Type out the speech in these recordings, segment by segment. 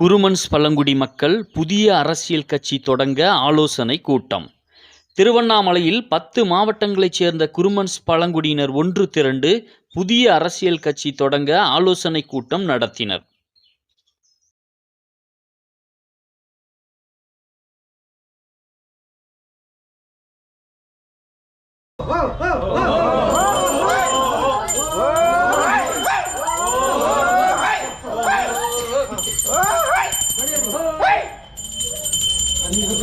குருமன்ஸ் பழங்குடி மக்கள் புதிய அரசியல் கட்சி தொடங்க ஆலோசனை கூட்டம். திருவண்ணாமலையில் பத்து மாவட்டங்களைச் சேர்ந்த குருமன்ஸ் பழங்குடியினர் ஒன்று திரண்டு புதிய அரசியல் கட்சி தொடங்க ஆலோசனை கூட்டம் நடத்தினர்.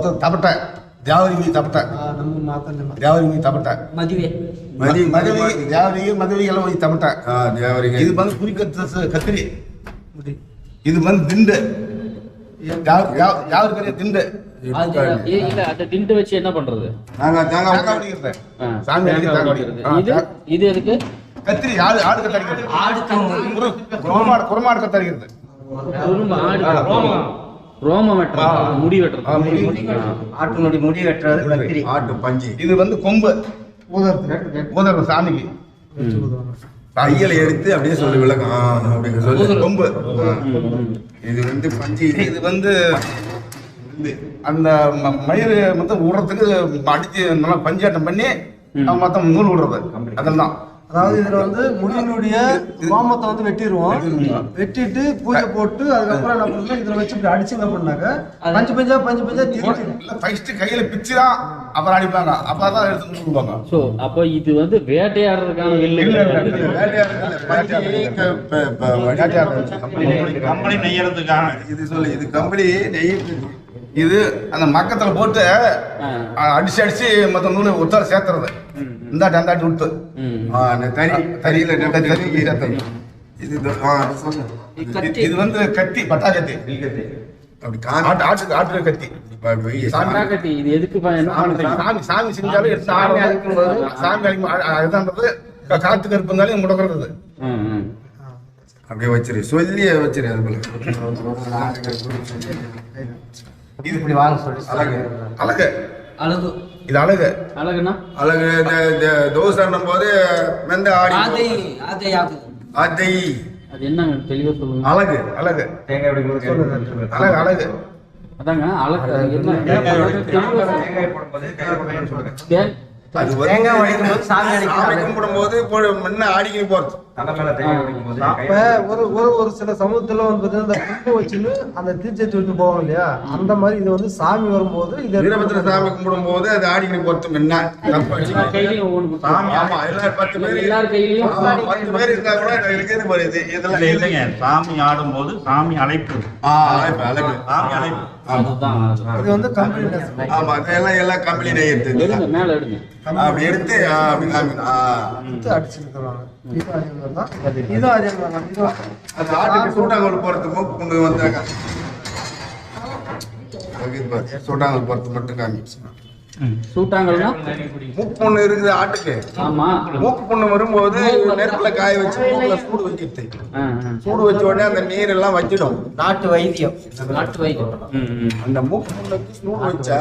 ಮೊತ್ತ ತಪಟ ದ್ಯಾವರಿಗೆ ತಪಟ ನಮ್ಮ ಮಾತನ್ನ ದ್ಯಾವರಿಗೆ ತಪಟ ಮದುವೆ ಮದುವೆ ಮದುವೆ ದ್ಯಾವರಿಗೆ ಮದುವೆಗೆಲ್ಲ ಹೋಗಿ ತಪಟ ಆ, ದೇವರಿಗೆ ಇದು ಬಂದು ಕುರಿ ಕತ್ತ ಕತ್ರಿ ಇದು ಬಂದು ದಿಂಡು ಯಾವ ಯಾವ ಯಾವ ಕಡೆ ದಿಂಡು அதை திண்டு வச்சு என்ன பண்றது தேங்காய் தேங்காய் தேங்காய் உடைக்கிறது. சாமி அடிக்க தேங்காய் உடைக்கிறது. ஆ, இது இது எதுக்கு கத்திரி ஆடு ஆடு கத்தரிக்கிறது ஆடு குரு- குருமாடு குருமாடு கத்தரிக்கிறது குறும்பு ஆடு ரோமம் வெட்டுறது முடி வெட்டுறது. ஆட்டினுடைய முடி வெட்டுறது ஆட்டு பஞ்சு. இது வந்து கொம்பு. ஊதறது சாமிக்கு. கையில எடுத்து அப்படியே சொல்லி விளக்கம். ஆ, அப்படிங்க சொல்லு. கொம்பு. இது வந்து பஞ்சு. இது இது வந்து அந்த ம- மயிறு மொத்தம் விடுறதுக்கு அடிச்சு நல்லா பஞ்சாட்டம் பண்ணி மொத்தம் நூல் விடுறது அதெல்லாம். அதாவது இதுல வந்து முடியினுடைய ரோமத்தை வந்து வெட்டிடுவோம் வெட்டிட்டு பூஜை போட்டு அதுக்கப்புறம் என்ன பண்ணணும் இதுல வச்சு இப்படி அடிச்சு என்ன பண்ணாக்க பஞ்சு பஞ்சா பஞ்சு பஞ்சா ஃபர்ஸ்ட் கையில பிச்சு தான் அப்புறம் அடிப்பாங்க. அப்பதான் எடுத்து நூல் விடுவாங்க சோ அப்போ இது வந்து வேட்டையாடுறதுக்கான வில்லு. வேட்டையாடுறது. கம்பெனி நெய்யறதுக்கான இது சொல்லு இது கம்பெனி நெய் இது அந்த மக்கத்துல போட்டு அடிச்சு அடிச்சு மொத்த நூலை ஒத்தார சேர்த்துறது. இந்தாட்டி அந்தாட்டி விட்டு தறி தறியில தறி, நெப்ப- தறி சேர்த்துறது. இது இது வந்து கத்தி பட்டா கத்தி. சாமி பட்டாக்கத்தி, இது எதுக்கு பயணம் சாமி சாமி செஞ்சாலும் காத்து கருப்பு இருந்தாலும் முடக்கிறது. அப்படியே வச்சிரு. சொல்லி வச்சிரு அது போல. இது இப்படி வாங்க சொல்லி அழகு. அழகு. அழகு. இது அழகு. அழகுனா? அழகு இந்த இந்த தோசை போது மெந்த ஆடி ஆதை ஆதை ஆகு அதை அது என்னங்க? தெளிவா சொல்லுங்க. அழகு அழகு. அழகு அழகு. அதாங்க அழகு என்ன? தெளிவா சொல்லுங்க. தே- அது வந்து தேங்காய் உடைக்கும் போது சாமி அடிக்கிறாங்க. சாமி கும்பிடும் போது முன்ன ஆடிக்கின்னு போறது. அப்ப ஒரு ஒரு ஒரு சில சமூகத்துல வந்து பாத்தீங்கன்னா இந்த கும்பு வச்சுன்னு அந்த தீச்சை விட்டு போவாங்க இல்லையா? அந்த மாதிரி இது வந்து சாமி வரும்போது இது வீரபத்திர சாமி கும்பிடும் போது அது பத்து பேர் இருந்தா கூட இது இதெல்லாம் இல்லைங்க. சாமி ஆடும்போது சாமி அழைப்பு. ஆ அழைப்பு அழைப்பு. சாமி. இது வந்து கம்பெனி ஆமா இதெல்லாம் எல்லாம் கம்பெனி எடுத்து எடுங்க மேல எடுங்க. அப்படி எடுத்து ஆ, அப்படி இதுவும் அதே மாதிரி தான். இதுவும் ஆட்டுக்கு சூட்டாங்கல் கொண்டு வந்தாங்க போறது மட்டும் காமி சூட்டாங்கல்னா? மூக்கு பொண்ணு இருக்குது ஆட்டுக்கு. ஆமா. மூக்கு பொண்ணு வரும்போது நெருப்புல காய வச்சு மூக்குல சூடு ஆ. சூடு வச்ச உடனே அந்த நீர் எல்லாம் வச்சிடும். நாட்டு வைத்தியம். நாட்டு வைத்தியம். அந்த மூக்கு புண்ணுக்கு சூடு வச்சா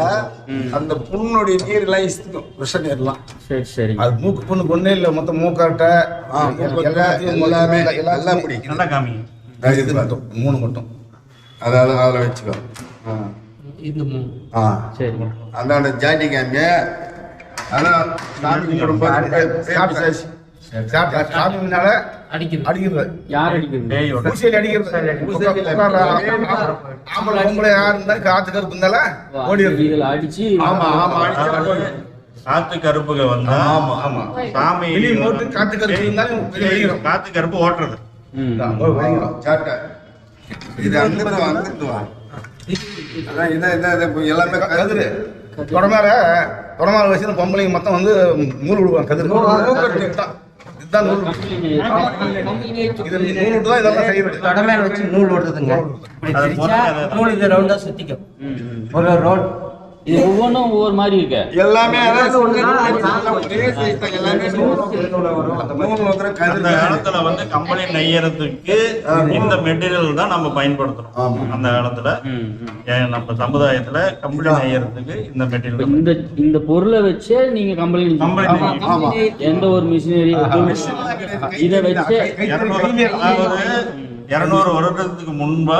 அந்த புண்ணுடைய நீர் எல்லாம் இசுக்கும் விஷ நீர்லாம் சரி சரி. அது மூக்கு புண்ணு ஒண்ணே இல்ல மொத்தம் மூக்காட்டை எல்லாமே எல்லாமே எல்லாம் பிடி நல்லா காமி இது மட்டும் மூணு மட்டும். அதாவது அதில் வச்சுக்கோ. ஆ. இது மூணு ஆ. சரி அந்தாண்ட ஜாட்டி காமிங்க அதான் சாமி கும்பிடும்போது சாப்பிட்டு சாப்பிட்டு சாமி முன்னால அடிக்குது அடிக்கிறது யார் அடிக்கிறது ஊசியில் அடிக்கிறது உட்கார்ல ஆம்பளை பொம்பளை யார் இருந்தாலும் காத்து கருப்பு அடிச்சு. ஆமா ஆமா அடிச்சு காத்து கருப்புக வந்தா ஆமா ஆமா. சாமி போட்டு காத்து கருப்பு இருந்தாலும் காத்து கருப்பு ஓட்டுறது. ம். வெளியிடும் சாட்டை. இது அங்கிருந்து வா அங்கிருந்து வா. அதான் இதான் இதான் இதான் இப்ப எல்லாமே கதிரு. தொடமேல தொடமேல வச்சு பொம்பளைங்க மொத்தம் வந்து நூல் விடுவாங்க கதிரு. இதுதான் நூல் இது நூல் தான் இதெல்லாம் மேல வச்சு நூல் அதை- நூல் இது ரவுண்டா சுத்திக்கும். ஒரு ரோல் இது ஒவ்வொன்றும் ஒவ்வொரு மாதிரி இருக்கு. எல்லாமே. அந்த காலத்துல வந்து கம்பளி நெய்யறதுக்கு இந்த மெட்டீரியல் தான் நம்ம பயன்படுத்துறோம். அந்த காலத்துல நம்ம சமுதாயத்துல கம்பளி நெய்யறதுக்கு இந்த மெட்டீரியல் இந்த இந்த பொருளை வச்சே நீங்க கம்பெனி நெய்யும். எந்த ஒரு மிஷினரி இதை வச்சு இருநூறு அதாவது இருநூறு வருடத்துக்கு முன்பு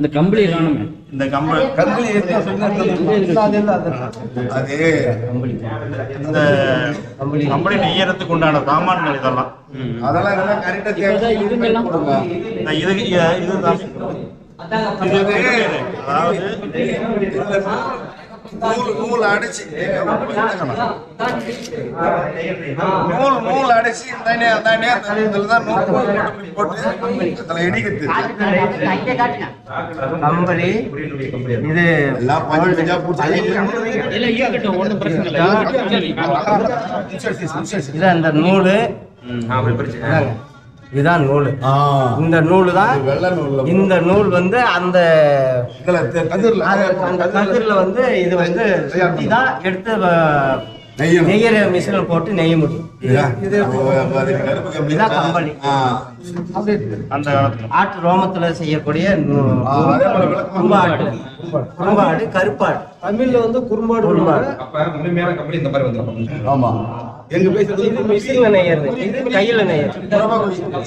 இந்த கம்பளி காணுமே. இந்த கம்பளி கம்பளி அது இந்த கம்பளி. நெய்யறதுக்கு உண்டான சாமான்கள் இதெல்லாம். அதெல்லாம் இதெல்லாம் கரெக்டா தேவை இது இது. அதாவது நூல் நூல் அடைச்சு. நூல் நூல் அடைச்சு இந்தானே அந்தானே அந்த இதுல தான் நூல் போட்டு போட்டு அதுல இடிக்கிறது கம்பளி இது எல்லாம் பஞ்சு பஞ்சா போட்டு இல்ல இருக்கட்டும் ஒண்ணும் பிரச்சனை இதுதான் நூல். இந்த நூல் தான் இந்த நூல் வந்து அந்த அந்த கதிரில். வந்து இது வந்து தான் எடுத்து. நெய்யற மிஷினில் போட்டு நெய்ய முடியும். இதுதான். கம்பளி. அந்த ஆட்டு ரோமத்துல செய்யக்கூடிய குறும்பாடு குறும்பாடு கருப்பாடு. தமிழ்ல வந்து குறும்பாடு குறும்பாடு ஆமா. எங்க கையில நெய்யறது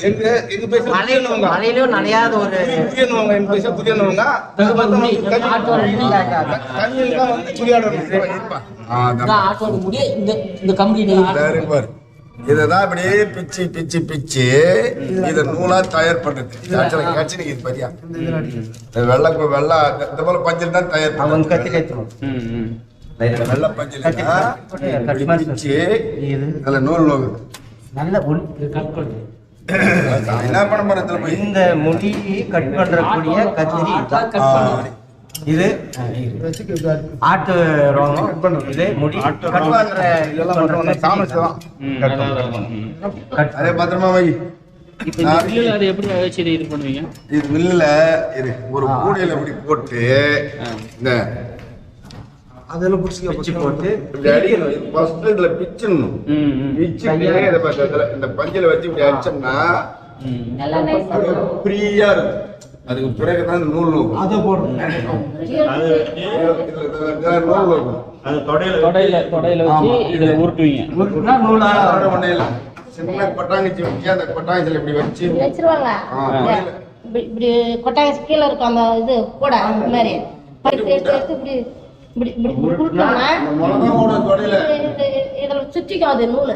எங்க எங்க பேசுறது மலையில மலையிலும் நனையாத ஒரு புதியனவங்க எங்க பேச புதியனவங்க. இததான் அப்படியே பிச்சு பிச்சு பிச்சு இத நூலா தயார் பண்றது கட்சி இது பரியா இந்த வெள்ளை கு- வெள்ளை இந்த போல பஞ்சல் தான் தயார் பண்ணுறது கத்தி கத்துவோம் ம், ம். வெள்ளை பஞ்சல் இப்படி பிச்சு இது. இதுல நூல் நோகுது நல்ல என்ன பண்ண போறேன் இதுல போய்? இந்த முடி கட் பண்றக்கூடிய கத்திரி இது ஆட்டு ரோமம் இது முடி ஆட்டு கட். பண்ற இதெல்லாம் மட்டும் சாமர்த்தியம் தான் ம், அதான், அதான். ம். கட் அதே பத்திரமா வை. இதை இது பண்ணுவீங்க? இது மில்லுல இது ஒரு கூடையில இப்படி போட்டு இந்த அதெல்லாம் பிடிச்சிக்க வச்சு போட்டு. ஃபர்ஸ்ட் இதுல பிச்சிடணும். பிச்சுட்டு இதை பார்த்து இதுல இந்த பஞ்சல வச்சு இப்படி அடிச்சோம்னா ம். ஃப்ரீயா இருக்கும். அதுக்கு பிறகு தான் இந்த நூல் நோக்கும் அதை போடுறோம் அது நூல் நோக்கும் அது தொடையில தொடையில தொடையில வச்சு இதுல உருட்டுவீங்க. உருட்டுனா நூலா. சின்ன கொட்டாங்கச்சி வச்சு அந்த கொட்டாங்கச்சில இப்படி வச்சு. வச்சிருவாங்க. இப்படி இப்படி கொட்டாங்க கீழே இருக்கும் அந்த இது கூட மாதிரி. எடுத்து எடுத்து இப்படி இப்படி இப்படி இதுல சுத்திக்கும் அது நூலு.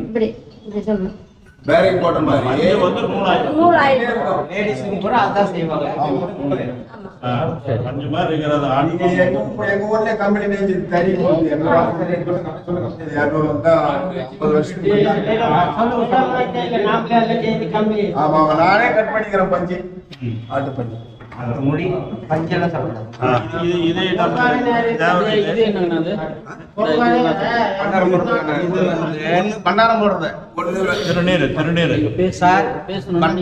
இப்படி இப்படி சொல்லணும் பேரிங் போட்ட மாதிரி. நூலாயிரம். லேடிஸுக்கு கூட அதான் செய்வாங்க. அஞ்சு மாதிரி இருக்கிறது எங்க எங்க ஊர்ல கம்பெனி. ஆமா ஆமா. நானே கட் பண்ணிக்கிறேன் பஞ்சு. ஆட்டு பஞ்சு. முடி பஞ்செல்லாம் பண்டாரம் போடுறது. ஒண்ணு திருநீர் திருநீர் சார்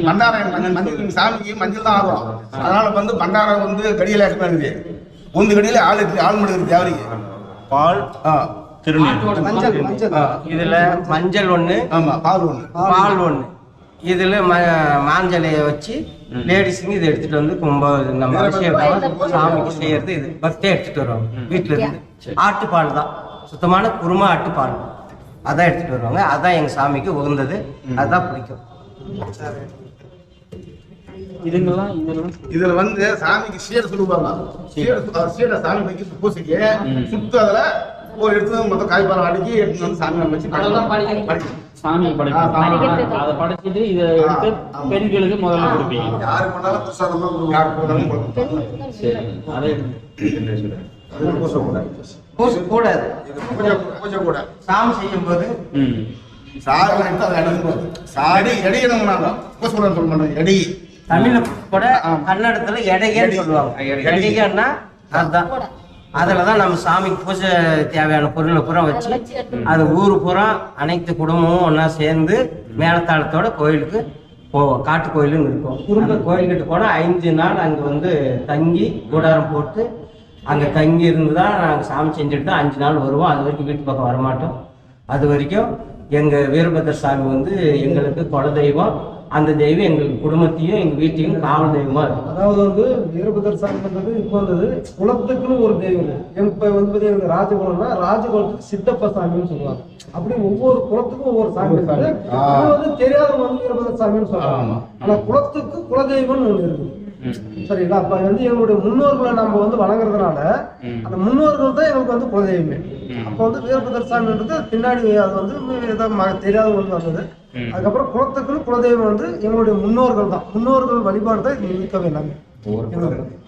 பண்டாரம் மஞ்சள் சாமிக்கு மஞ்சள் தான் ஆகும் அதனால வந்து பண்டாரம் வந்து கடியில இருக்குது. ஒன்று கடியில ஆள் இருக்கு ஆள் மடுக்கிறது தேவைக்கு பால் திருநீர் மஞ்சள். இதுல மஞ்சள் ஒண்ணு ஆமா பால் ஒன்று பால் ஒண்ணு. இதுல ம- மாஞ்சலைய வச்சு லேடிஸுங்க இதை எடுத்துட்டு வந்து கும்ப நம்ம அபிஷேகம் சாமிக்கு செய்யறது இது. பக்தியா எடுத்துட்டு வருவாங்க வீட்டுல இருந்து. ஆட்டுப்பால் தான். சுத்தமான குருமா ஆட்டுப்பால். அதான் எடுத்துட்டு வருவாங்க. அதான் எங்க சாமிக்கு உகந்தது. அதான் பிடிக்கும். இதுங்கெல்லாம் இதெல்லாம் இதுல வந்து சாமிக்கு சீடை சொல்லுவாங்க சீடை. சீடை சாமி வைக்க பூசைக்கு சுத்து அதுல ஒரு எடுத்து மொத்தம் காய்பாலம் அடுக்கி எடுத்து வந்து சாமி வச்சு படிக்கணும். சாமி ஆ, படைக்கணும். அதை படைச்சிட்டு இதை எடுத்து பெண்களுக்கு முதல்ல கொடுப்பீங்க. சரி கூடாது. இது பூஜை பூஜை கூட. சாமி செய்யும் போது ம். சாதம் எடுத்து அதை அடிக்கணும். சாடி எடிக்கணும் நாங்க பூசக்கூடாதுன்னு சொல்ல மாட்டோம் எடி. தமிழ்ல கூட கன்னடத்துல எடைகன்னு சொல்லுவாங்க. எடைகன்னா அதுதான் அதில் தான் நம்ம சாமிக்கு பூஜை தேவையான பொருளை பூரா வச்சு அது ஊர் பூரா அனைத்து குடும்பமும் ஒன்றா சேர்ந்து மேலத்தாளத்தோட கோயிலுக்கு போவோம் காட்டு கோயிலுன்னு இருக்கும். குறுக்க கோயில்கிட்ட போனால் ஐந்து நாள் அங்கே வந்து தங்கி கூடாரம் போட்டு அங்கே தங்கி இருந்து தான் நாங்கள் சாமி செஞ்சுட்டு தான் அஞ்சு நாள் வருவோம். அது வரைக்கும் வீட்டு பக்கம் வரமாட்டோம். அது வரைக்கும் எங்கள் வீரபத்ர சாமி வந்து எங்களுக்கு குலதெய்வம். அந்த தெய்வம் எங்களுக்கு குடும்பத்தையும் எங்கள் வீட்டையும் காவல் தெய்வமாக இருக்கும். அதாவது வந்து வீரபத்ர சாமின்றது இப்போ வந்தது குலத்துக்குன்னு ஒரு தெய்வம் இப்ப வந்து பார்த்தீங்கன்னா ராஜகுலம்னா ராஜகுலத்துக்கு சித்தப்ப சாமின்னு சொல்லுவாங்க. அப்படி ஒவ்வொரு குலத்துக்கும் ஒவ்வொரு சாமி வந்து தெரியாதவங்க வந்து வீரபத்ர சாமின்னு சொல்றாங்க. ஆமா. ஆனா குலத்துக்கு குலதெய்வம்னு ஒண்ணு இருக்குது. சரிங்களா அப்ப வந்து எங்களுடைய முன்னோர்களை நம்ம வந்து வணங்குறதுனால அந்த முன்னோர்கள் தான் எங்களுக்கு வந்து குலதெய்வமே. அப்ப வந்து வீரபத்ர சாமின்றது பின்னாடி அது வந்து தெரியாதவங்க வந்து வந்தது. அதுக்கப்புறம் குலத்துக்குன்னு குலதெய்வம் வந்து எங்களுடைய முன்னோர்கள் தான். முன்னோர்கள் வழிபாடு தான் இங்க இருக்கவே எல்லாமே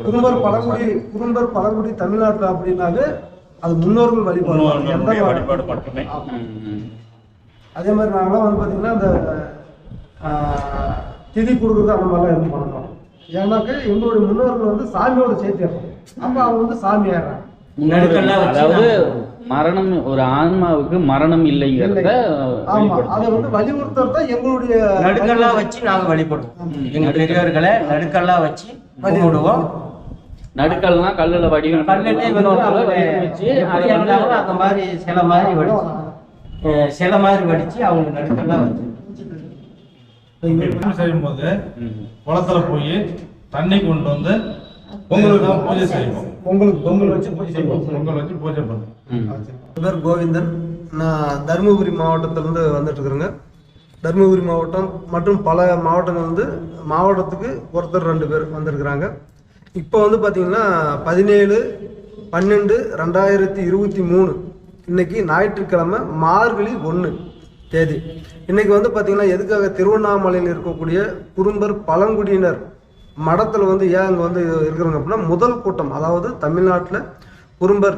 குறும்பர் பழங்குடி குறும்பர் பழங்குடி தமிழ்நாட்டுல அப்படின்னாவே அது முன்னோர்கள் வழிபாடு. எந்த வழிபாடு மட்டுமே. அதே மாதிரி நாங்களாம் வந்து பாத்தீங்கன்னா அந்த திதி கொடுக்குறது அந்த மாதிரிலாம் எதுவும் பண்ணணும் ஏன்னாக்க எங்களுடைய முன்னோர்கள் வந்து சாமியோட சேர்த்திடுறோம் அப்ப அவங்க வந்து சாமி ஆயிடுறாங்க. நடுக்கெல்லாம் வச்சு அதாவது மரணம் ஒரு ஆன்மாவுக்கு மரணம் இல்லைங்கிறத ஆமா. அதை வந்து வலியுறுத்துறது தான் எங்களுடைய நடுக்கெல்லாம் வச்சு நாங்க வழிபடுவோம். எங்க பெரியவர்களை நடுக்கெல்லாம் வச்சு கும்பிடுவோம். நடுக்கல்னா கல்லுல வடிவம் இருந்தாலும் அந்த மாதிரி சிலை மாதிரி வடிச்சு சிலை மாதிரி வடிச்சு அவங்க நடுக்கெல்லாம் வச்சு செய்யும்போது. குளத்துல போய் தண்ணி கொண்டு வந்து பொங்கலுக்கு தான் பூஜை செய்வோம். உங்களுக்கு பொங்கல் வச்சு பூஜை செய்வோம். பொங்கல் வச்சு பூஜை பண்ணுவோம். பேர் கோவிந்தன். நான் தருமபுரி மாவட்டத்திலேருந்து வந்துட்டு இருக்கிறேங்க தருமபுரி மாவட்டம் மற்றும் பல மாவட்டங்கள் வந்து மாவட்டத்துக்கு ஒருத்தர் ரெண்டு பேர் வந்திருக்கிறாங்க. இப்போ வந்து பார்த்தீங்கன்னா பதினேழு பன்னெண்டு ரெண்டாயிரத்தி இருபத்தி மூணு. இன்னைக்கு ஞாயிற்றுக்கிழமை மார்கழி ஒன்று தேதி. இன்னைக்கு வந்து பார்த்தீங்கன்னா எதுக்காக திருவண்ணாமலையில் இருக்கக்கூடிய குறும்பர் பழங்குடியினர் மடத்தில் வந்து ஏன் அங்கே வந்து இருக்கிறாங்க அப்படின்னா முதல் கூட்டம் அதாவது தமிழ்நாட்டில் குறும்பர்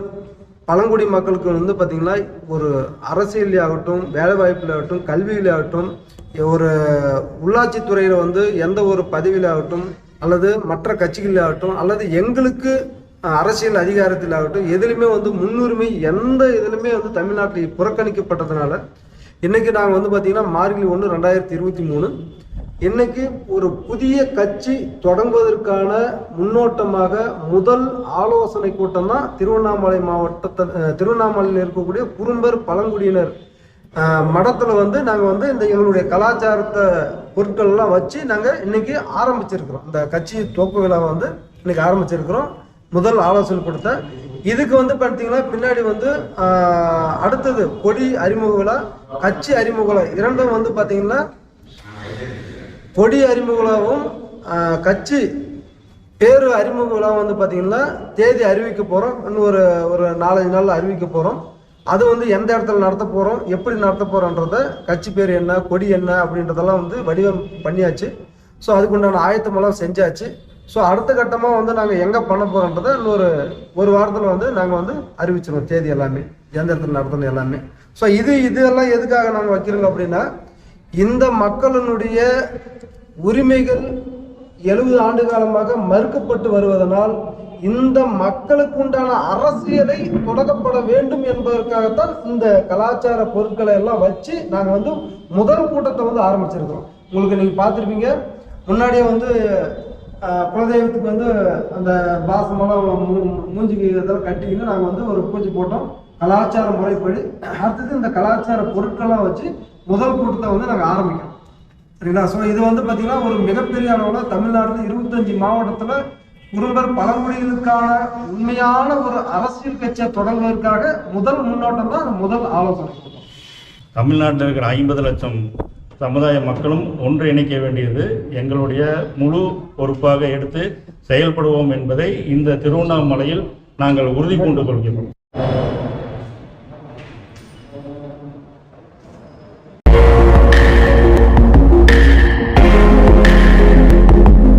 பழங்குடி மக்களுக்கு வந்து பார்த்திங்கன்னா ஒரு அரசியல் ஆகட்டும் வேலைவாய்ப்பில் ஆகட்டும் கல்வியில் ஆகட்டும் ஒரு உள்ளாட்சித்துறையில் வந்து எந்த ஒரு பதவியில் ஆகட்டும் அல்லது மற்ற கட்சிகளில் ஆகட்டும் அல்லது எங்களுக்கு அரசியல் அதிகாரத்தில் ஆகட்டும் எதுலையுமே வந்து முன்னுரிமை எந்த இதுலையுமே வந்து தமிழ்நாட்டில் புறக்கணிக்கப்பட்டதுனால இன்னைக்கு நாங்கள் வந்து பார்த்தீங்கன்னா மார்கழி ஒன்று ரெண்டாயிரத்தி இருபத்தி மூணு. இன்னைக்கு ஒரு புதிய கட்சி தொடங்குவதற்கான முன்னோட்டமாக முதல் ஆலோசனை கூட்டம் தான் திருவண்ணாமலை மாவட்டத்தில் திருவண்ணாமலையில் இருக்கக்கூடிய குறும்பர் பழங்குடியினர் மடத்தில் வந்து நாங்கள் வந்து இந்த எங்களுடைய கலாச்சாரத்தை பொருட்கள்லாம் வச்சு நாங்கள் இன்னைக்கு ஆரம்பிச்சிருக்கிறோம். இந்த கட்சி துவக்க விழாவை வந்து இன்னைக்கு ஆரம்பிச்சிருக்கிறோம். முதல் ஆலோசனை கொடுத்த இதுக்கு வந்து பார்த்தீங்கன்னா பின்னாடி வந்து அடுத்தது கொடி அறிமுக விழா கட்சி அறிமுக விழா இரண்டும் வந்து பார்த்தீங்கன்னா கொடி அறிமுக விழாவும் கட்சி பேரு அறிமுக விழா வந்து பார்த்தீங்கன்னா தேதி அறிவிக்க போகிறோம் இன்னும் ஒரு ஒரு நாலஞ்சு நாளில் அறிவிக்க போகிறோம் அது வந்து எந்த இடத்துல நடத்த போகிறோம் எப்படி நடத்த போகிறோன்றத கட்சி பேர் என்ன கொடி என்ன அப்படின்றதெல்லாம் வந்து வடிவம் பண்ணியாச்சு. ஸோ அதுக்குண்டான ஆயத்தமெல்லாம் செஞ்சாச்சு. ஸோ அடுத்த கட்டமாக வந்து நாங்கள் எங்கே பண்ண போகிறோன்றத இன்னொரு ஒரு வாரத்தில் வந்து நாங்கள் வந்து அறிவிச்சிருவோம் தேதி எல்லாமே எந்த இடத்துல நடத்தணும் எல்லாமே. ஸோ இது இதெல்லாம் எதுக்காக நாங்கள் வைக்கிறோங்க அப்படின்னா இந்த மக்களினுடைய உரிமைகள் எழுபது ஆண்டு காலமாக மறுக்கப்பட்டு வருவதனால் இந்த மக்களுக்கு உண்டான அரசியலை தொடங்கப்பட வேண்டும் என்பதற்காகத்தான் இந்த கலாச்சார பொருட்களை எல்லாம் வச்சு நாங்கள் வந்து முதல் கூட்டத்தை வந்து ஆரம்பிச்சிருக்கிறோம். உங்களுக்கு நீங்கள் பார்த்துருப்பீங்க முன்னாடியே வந்து குலதெய்வத்துக்கு வந்து அந்த பாசமெல்லாம் மூ- மூஞ்சிக்கு இதெல்லாம் கட்டிக்கின்னு நாங்கள் வந்து ஒரு பூஜை போட்டோம். கலாச்சார முறைப்படி. அடுத்தது இந்த கலாச்சார பொருட்கள்லாம் வச்சு முதல் கூட்டத்தை வந்து நாங்கள் ஆரம்பிக்கிறோம். சரிங்களா? ஸோ இது வந்து பார்த்திங்கன்னா ஒரு மிகப்பெரிய அளவில் தமிழ்நாட்டில் இருபத்தஞ்சி மாவட்டத்தில் குறும்பர் பழங்குடிகளுக்கான உண்மையான ஒரு அரசியல் கட்சியை தொடங்குவதற்காக முதல் முன்னோட்டம் தான் முதல் ஆலோசனை தமிழ்நாட்டில் இருக்கிற ஐம்பது லட்சம் சமுதாய மக்களும் ஒன்றிணைக்க வேண்டியது எங்களுடைய முழு பொறுப்பாக எடுத்து செயல்படுவோம் என்பதை இந்த திருவண்ணாமலையில் நாங்கள் உறுதி பூண்டு கொள்கிறோம்